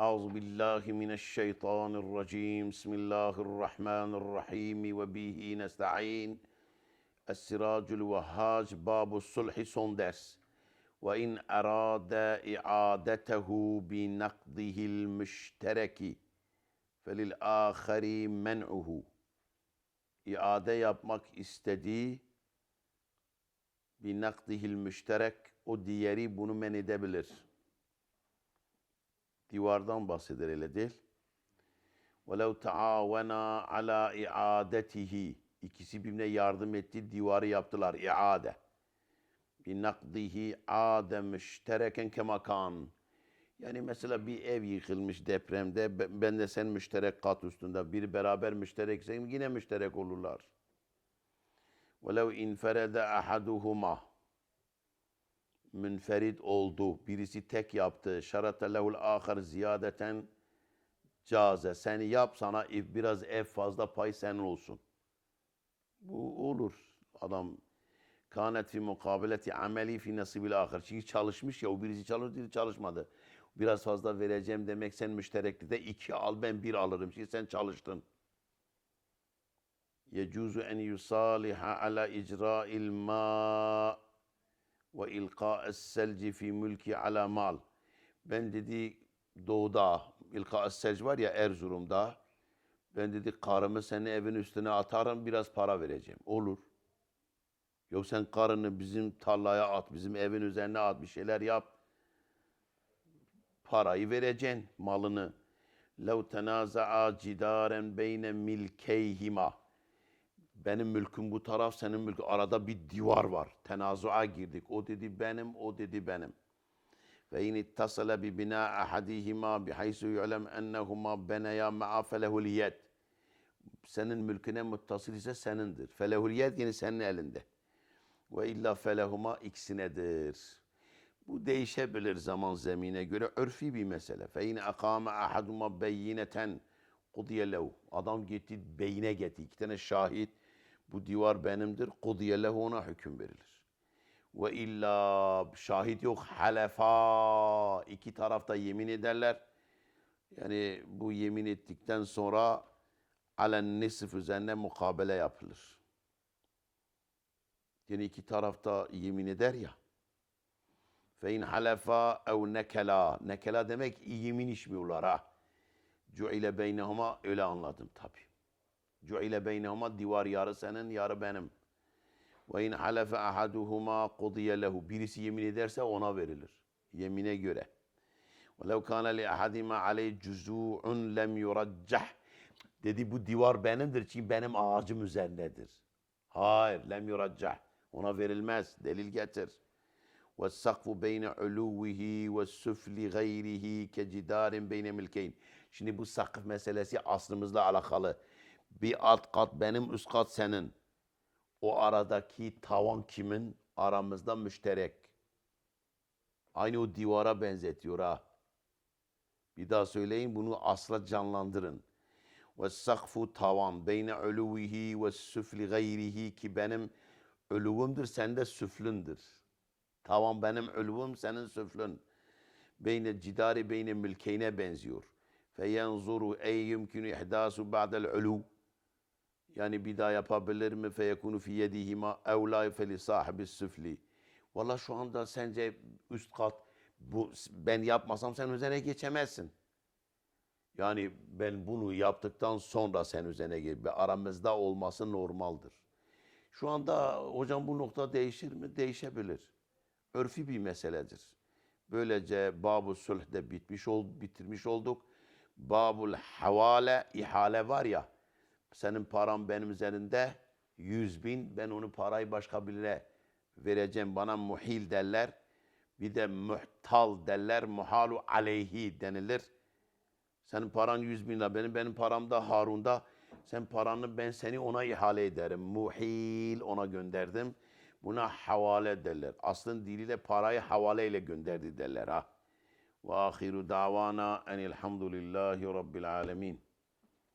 أعوذ بالله من الشيطان الرجيم بسم الله الرحمن الرحيم وبه نستعين السراج الوهاج باب الصلح son ders وإن أراد إعادته بنقضه المشترك فللآخر منعه iade yapmak istediği bir nakdihil müşterek o diğeri bunu men edebilir. Divardan bahseder öyle değil. وَلَوْ تَعَاوَنَا عَلَى اِعَادَتِهِ İkisi birbirine yardım etti, divarı yaptılar, iade. Bir nakdihi ade müştereken kemakan. Yani mesela bir ev yıkılmış depremde, be- ben de sen müşterek kat üstünde, bir beraber müştereksek yine müşterek olurlar. وَلَوْ اِنْفَرَدَ اَحَدُهُمَا Münferit oldu, birisi tek yaptı. şarata lehul ahar ziyadeten caze. Sen yap sana ev- biraz ev fazla pay senin olsun. Bu olur. Adam kanet fi mukabeleti ameli fi nasibil ahir. Çünkü çalışmış ya o birisi çalıştı biri çalışmadı. Biraz fazla vereceğim demek sen müştereklikte iki al ben bir alırım. Çünkü sen çalıştın. Yecuzu en yusaliha ala icra'il ma ve ilqa'es selci fi mülki ala mal. Ben dedi doğuda ilqa'es selc var ya Erzurum'da. Ben dedi karımı senin evin üstüne atarım biraz para vereceğim. Olur. Yok sen karını bizim tarlaya at, bizim evin üzerine at, bir şeyler yap. Parayı vereceksin, malını. لَوْ تَنَازَعَا جِدَارًا بَيْنَ مِلْكَيْهِمَا benim mülküm bu taraf, senin mülkün. Arada bir divar var. Tenazua girdik. O dedi benim, o dedi benim. Ve in ittasala bi bina ahadihima bi haysu yu'lem ennehuma benaya ma'a felehulyet. Senin mülküne muttasıl ise senindir. Felehulyet yine senin elinde. Ve illa felehuma ikisindedir. Bu değişebilir zaman zemine göre. Örfi bir mesele. Fe in akame ahaduma beyineten kudiye lev. Adam gitti beyine getti. İki tane şahit bu divar benimdir. Kudiye lehu ona hüküm verilir. Ve illa şahit yok. Halefa. İki tarafta yemin ederler. Yani bu yemin ettikten sonra alen nisf üzerine mukabele yapılır. Yani iki tarafta yemin eder ya. Fe in halefa ev nekela. Nekela demek yemin içmiyorlar ha. Cu'ile beynehuma öyle anladım tabi. Cu'ile beynehuma divar yarı senin yarı benim. Ve in halefe ahaduhuma kudiye lehu. Birisi yemin ederse ona verilir. Yemine göre. وَلَوْ كَانَ لِأَحَدِمَا عَلَيْهِ جُزُوعٌ لَمْ يُرَجَّحْ Dedi bu divar benimdir çünkü benim ağacım üzerindedir. Hayır, lem yuraccah. Ona verilmez. Delil getir. وَالسَّقْفُ بَيْنَ عُلُوِّهِ وَالسُّفْلِ غَيْرِهِ كَجِدَارٍ بَيْنَ مِلْكَيْنِ Şimdi bu sakıf meselesi aslımızla alakalı. Bir alt kat benim, üst kat senin. O aradaki tavan kimin? Aramızda müşterek. Aynı o divara benzetiyor ha. Bir daha söyleyin bunu asla canlandırın. Ve sakfu tavan beyne uluvihi ve süfli gayrihi ki benim ölüvümdür sen de süflündür. Tavan benim ölüvüm senin süflün. Beyne cidari beyne mülkeyne benziyor. Fe yenzuru ey yumkinu ihdasu ba'del ulu. Yani bir daha yapabilir mi? Fe yekunu fi yedihima evla fe li sahibi süfli. Valla şu anda sence üst kat bu ben yapmasam sen üzerine geçemezsin. Yani ben bunu yaptıktan sonra sen üzerine. Ve Aramızda olması normaldir. Şu anda hocam bu nokta değişir mi? Değişebilir. Örfi bir meseledir. Böylece Babu Sulh de bitmiş ol, bitirmiş olduk. Babul Havale, ihale var ya. Senin param benim üzerinde 100 bin. Ben onu parayı başka birine vereceğim. Bana muhil derler. Bir de muhtal derler. Muhalu aleyhi denilir. Senin paran 100 bin lira, benim benim param da Harun'da. Sen paranı ben seni ona ihale ederim. Muhil ona gönderdim. Buna havale derler. Aslın diliyle parayı havale ile gönderdi derler ha. Ve ahiru davana enilhamdülillahi rabbil alemin.